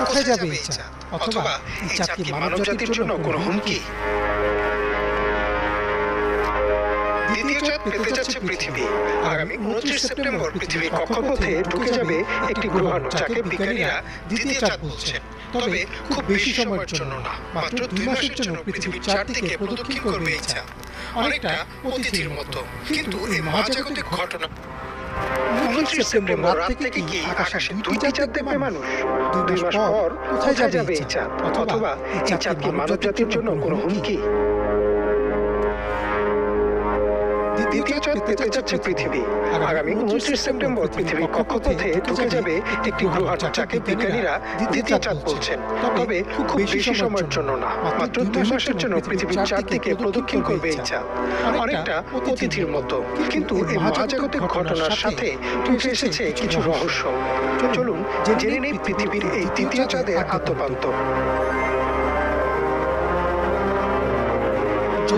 কোথায় যাবে এই চাঁদ? অথবা এই চাঁদ কি মানব জাতির জন্য কোনো হুমকি? দ্বিতীয় চাঁদ পেতে যাচ্ছে পৃথিবী। আগামী উনত্রিশ সেপ্টেম্বর পৃথিবীর কক্ষপথে ঢুকে যাবে একটি গ্রহাণু যাকে বিজ্ঞানীরা দ্বিতীয় চাঁদ বলছেন। তবে খুব বেশি সময়ের জন্য না মাত্র দুই মাসের জন্য পৃথিবীর চারদিকে প্রদক্ষিণ করবে এই চাঁদ। অনেকটা অতিথির মতো। কিন্তু এই মহাজাগতিক ঘটনা উনত্রিশ সেপ্টেম্বর রাত থেকে কি আকাশে দুইটি চাঁদ মানুষ দুই মাস পর কোথায় যাবে এই চাঁদ? অথবা এই চাঁদ কি মানব জাতির জন্য কোনো হুমকি? দ্বিতীয় চাঁদ পেতে যাচ্ছে পৃথিবী। আগামী উনত্রিশ সেপ্টেম্বর পৃথিবীর কক্ষপথে ঢুকে যাবে একটি গ্রহাণু যাকে বিজ্ঞানীরা দ্বিতীয় চাঁদ বলছেন। তবে খুব বেশি সময়ের জন্য না মাত্র দুই মাসের জন্য পৃথিবীর চারদিকে প্রদক্ষিণ করবে এই চাঁদ। অনেকটা অতিথির মতো। কিন্তু এই মহাজাগতিক ঘটনার সাথে উঠে এসেছে কিছু রহস্য। চলুন জেনে নেই পৃথিবীর এই তৃতীয় চাঁদের আদ্যপান্ত।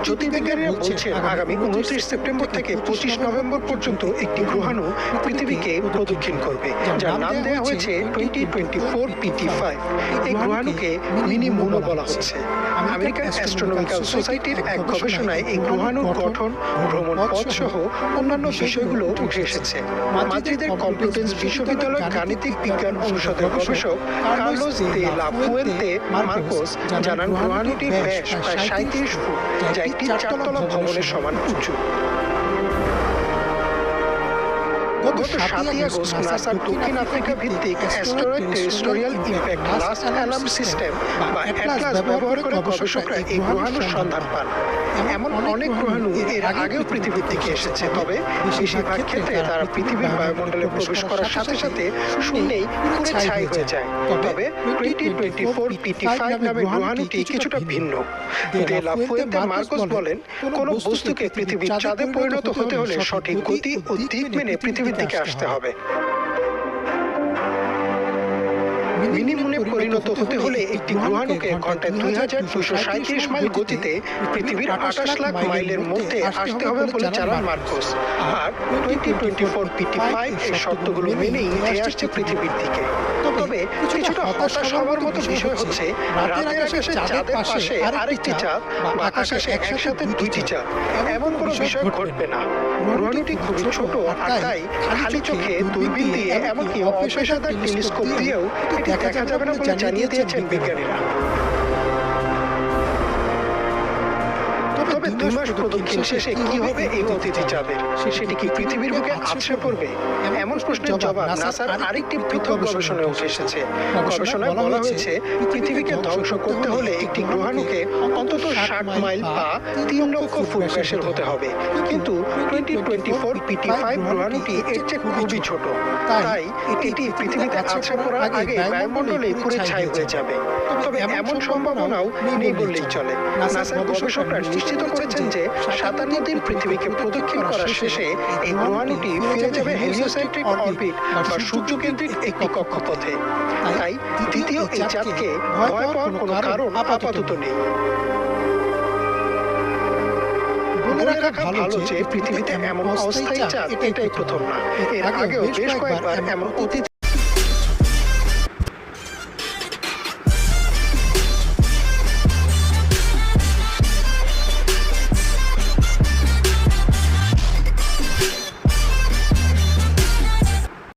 জ্যোতির্বিজ্ঞানীরা বলছেন, আগামী উনত্রিশ সেপ্টেম্বর থেকে পঁচিশ নভেম্বর পর্যন্ত একটি গ্রহাণু পৃথিবীকে প্রদক্ষিণ করবে, যার নাম দেওয়া হয়েছে twenty twenty four PT five এই গ্রহাণুকে মিনি মুনও বলা হচ্ছে। আমেরিকান অ্যাস্ট্রোনমিক্যাল সোসাইটির এক গবেষণায় এই গ্রহাণুর গঠন, ভ্রমণ পথ সহ অন্যান্য বিষয়গুলো উঠে এসেছে। মাদ্রিদের কমপ্লুটেন্স বিশ্ববিদ্যালয়ের গাণিতিক বিজ্ঞান অনুষদের গবেষক কার্লোস দে লা ফুয়েন্তে মার্কোস জানান, গ্রহাণুটির ব্যাস প্রায় সাঁত্রিশ ফুট চারতলা ভবনের সমান উঁচু। গত সাতই আগস্ট নাসার দক্ষিণ আফ্রিকা ভিত্তিক asteroid terrestrial impact last alarm system বা অ্যাটলাস ব্যবহার করে গবেষকরা এই গ্রহাণুর সন্ধান পান। এমন অনেক গ্রহাণু এর আগেও পৃথিবীর দিকে এসেছে। তবে বেশিরভাগ ক্ষেত্রে তারা পৃথিবীর বায়ুমণ্ডলে প্রবেশ করার সাথে সাথে শূন্যেই পুড়ে ছাই হয়ে যায়। তবে twenty twenty four PT five নামে গ্রহাণুটি কিছুটা ভিন্ন। দে বলেন কোন বস্তুকে পৃথিবীর চাঁদে পরিণত হতে হলে সঠিক গতি ও দিক মেনে পৃথিবীর দিকে আসতে হবে। মিনিমুনে পরিণত হতে হলে একটি গ্রহাণুকে ঘন্টায় দুই হাজার দুশো সাঁত্রিশ মাইল গতিতে পৃথিবীর আঠাশ লাখ মাইলের মধ্যে আসতে হবে বলে জানান মার্কোস। আর twenty twenty four PT five এই শর্তগুলো মেনেই ধেয়ে আসছে পৃথিবীর দিকে। তবে কিছুটা হতাশ হওয়ার মতো বিষয় হচ্ছে রাতের আকাশে চাঁদের পাশে আরেকটি চাঁদ বা আকাশে একসাথে দুইটি চাঁদ। এমন কোনো বিষয় ঘটবে না। গ্রহাণুটি খুবই ছোট আর তাই খালি চোখে দূরবীন দিয়ে এমনকি অপেশাদার টেলিস্কোপ দিয়েও এটি দেখা যাবে না বলে দিয়েছেন বিজ্ঞানীরা। তবে দুই মাস প্রদক্ষিণ শেষে কি হবে এই অতিথি চাঁদের? সেটি কি পৃথিবীর বুকে আছড়ে পড়বে? এমন প্রশ্নের জবাব নাসার আরেকটি পৃথক গবেষণায় উঠে এসেছে। গবেষণায় বলা হয়েছে পৃথিবীকে ধ্বংস করতে হলে একটি গ্রহাণুকে অন্তত ষাট মাইল বা তিন লক্ষ ফুট ব্যাসের হতে হবে। কিন্তু twenty twenty four PT five গ্রহাণুটি এর চেয়ে খুবই ছোট। তাই এটি পৃথিবীতে আছড়ে পড়ার আগে বায়ুমণ্ডলে পুড়ে ছাই হয়ে যাবে। তবে এমন সম্ভাবনাও নেই বললেই চলে নাসার গবেষকরা নিশ্চিত করেছেন যে সাতান্ন দিন পৃথিবীকে প্রদক্ষিণ করা শেষে এই গ্রহাণুটি ফিরে যাবে হেলিওসেন্ট্রিক অরবিট বা সূর্যকেন্দ্রিক একটি কক্ষপথে। তাই দ্বিতীয় এই চাঁদকে ভয় পাওয়ার কোনো কারণ আপাতত নেই। বলে রাখা ভালো যে পৃথিবীতে এমন অস্থায়ী চাঁদ এটাই প্রথম না। এর আগেও বেশ কয়েকবার এমন অতিথি